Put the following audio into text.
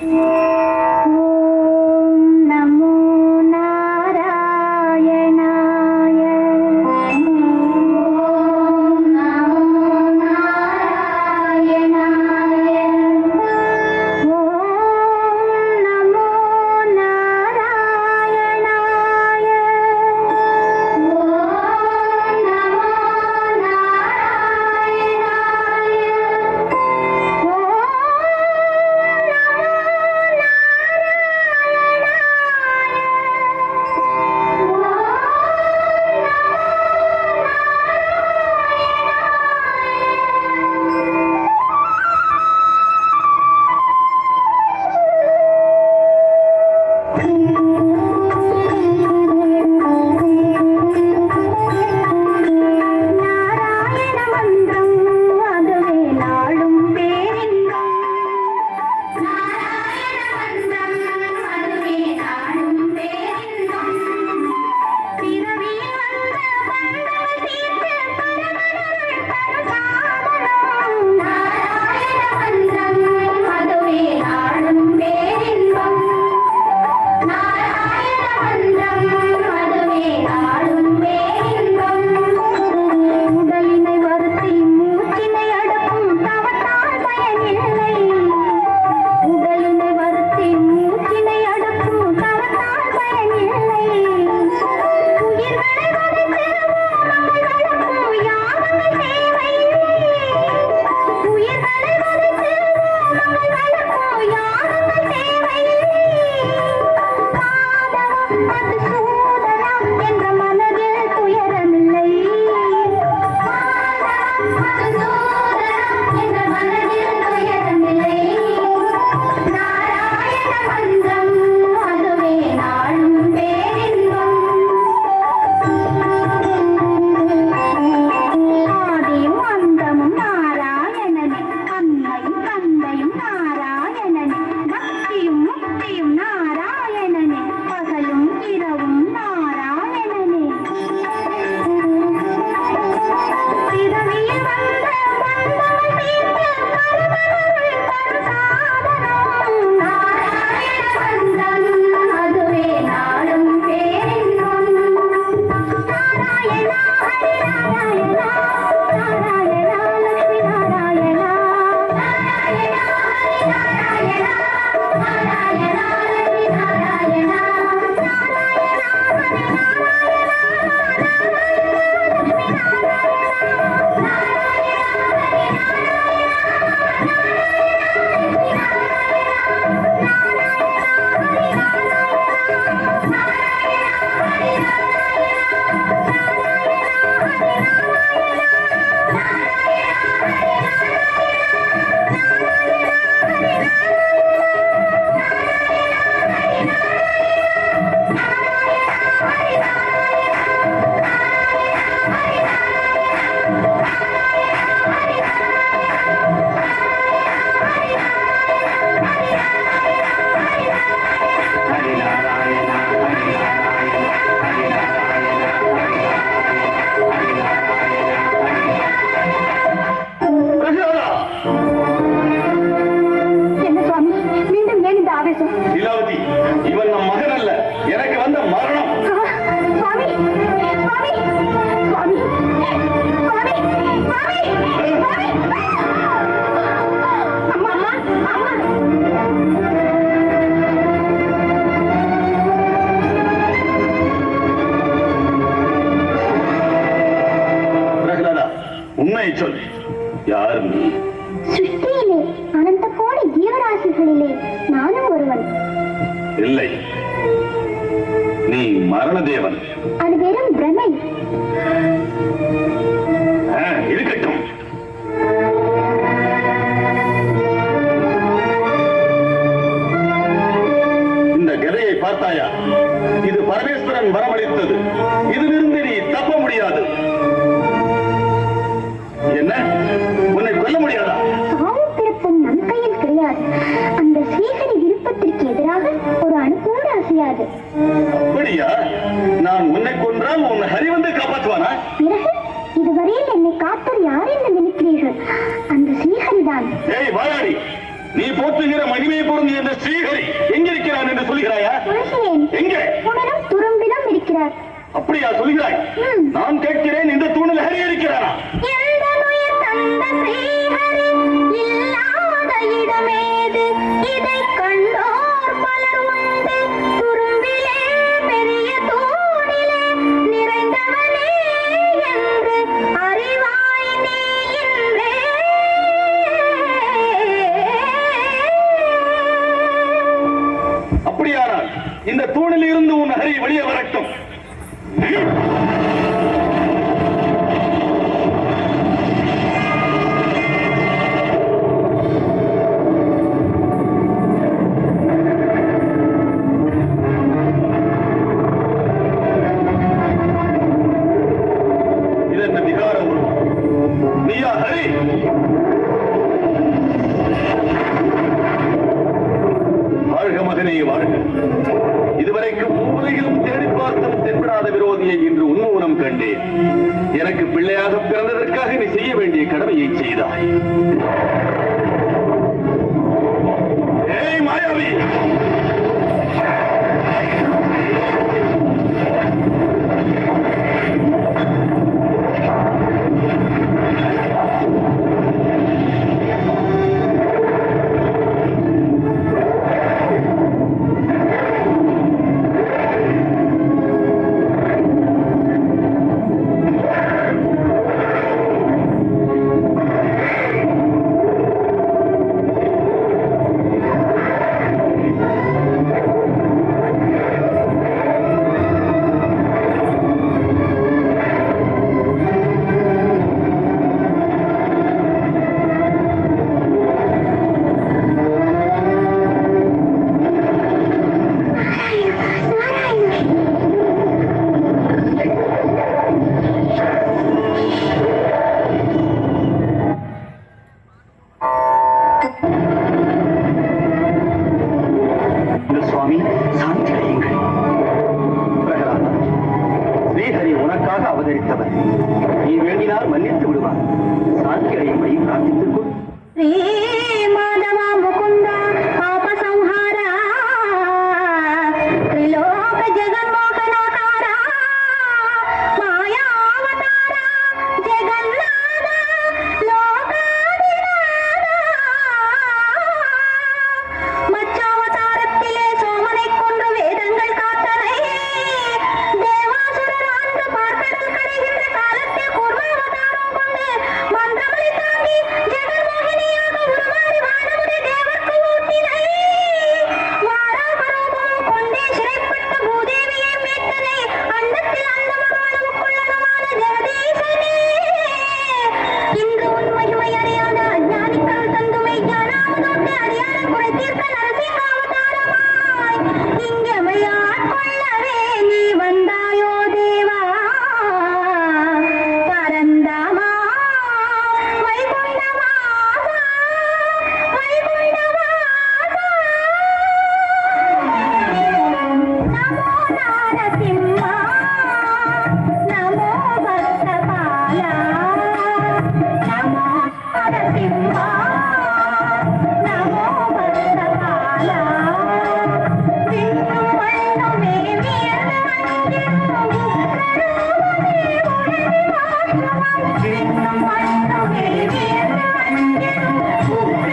Música உண்மையை சொல் யார் நீ? சிருஷ்டியிலே அனந்த கோடி ஜீவராசிகளிலே நானும் ஒருவன். இல்லை. நீ மரண தேவன் அது வெறும் பிரமை. கொண்டார் அந்த சேகரி விருப்பத்திற்கு எதிராக ஒரு அணுக்கூட அசையாது. அப்படியா? நான் உன்னை கொன்றால் உன் ஹரி வந்து காப்பாற்றுவானா? பிறகு இதுவரையில் என்னை காப்பது யார் என்று நினைக்கிறீர்கள்? அந்த ஸ்ரீஹரி தான். ஏய் வாயாடி. நீ போற்றுகிற மகிமையை பொருந்திய அந்த ஸ்ரீஹரி எங்கிருக்கிறான் என்று சொல்கிறாயா சொல்கிறேன் எங்கே? உடனும் துரும்பிடம் இருக்கிறார். அப்படியா சொல்கிறாய்? நான் கேட்கிறேன் இந்த தூணில் ஹரி இருக்கிறாரா எந்த நுயிர் தந்த ஸ்ரீஹரி இடமேது இதை Thank you.